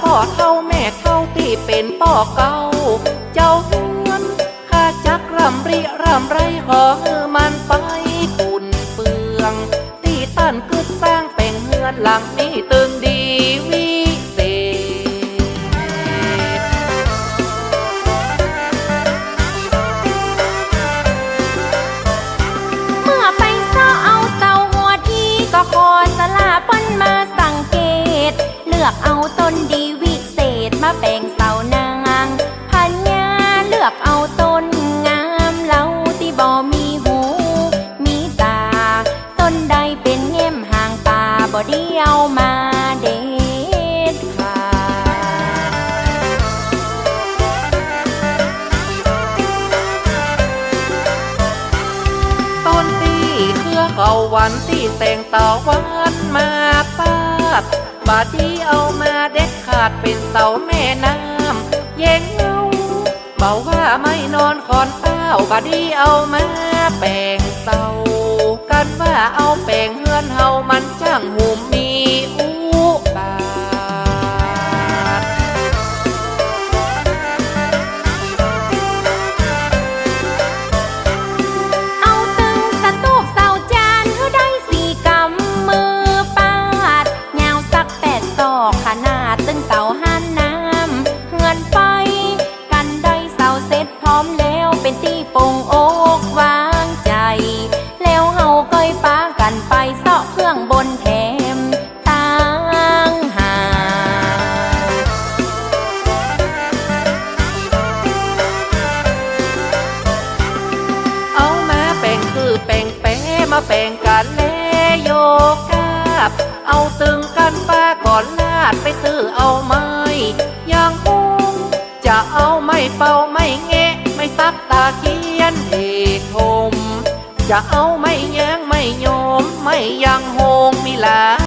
พ่อเท่าแม่เท่าที่เป็นพ่อเก่า เจ้าเฮือนข้าจักรำริรำไรขอเฮือมันไปคุณเปือง ที่ตั้นกึดสร้างแปลงเฮือนหลังนี้ตึงดีวิเศษเมื่อไปเศร้าเอาเสาหัวที่ก็ขอสลาปนมา อกเอาต้นดีวิเศษมาแปลงเสานางพันยาเลือกเอาต้นงามเหล่าที่บ่มีหู มีตา ต้นใดเป็นแง้มห่างตาบ่ไดีเอามาเด็ดขาดต้นตีเครือเขาวันที่แต่งตาวันมาปาด บาดีเอามาเด็ดขาดเป็นเสาแม่น้ำเย็นเงาเบาว่าไม่นอนคอนเต้าบาดีเอามาแป่งเสากันว่าเอาแป่งเฮือนเฮามันช่างหุมมี กันไปเสาะเครื่องบนแถมต่างหากเอามาแป่งคือแป่งแปะมาแป่งกันแลโยกาบ เอาตึงกันป้าก่อนลาดไปซื้อเอาไม้ยางคงจะเอาไม่เป่าไม่แงะไม่ซักตาเขียนเอกทมจะเอาไม่แยง โยมไม่ยังโฮงมีลา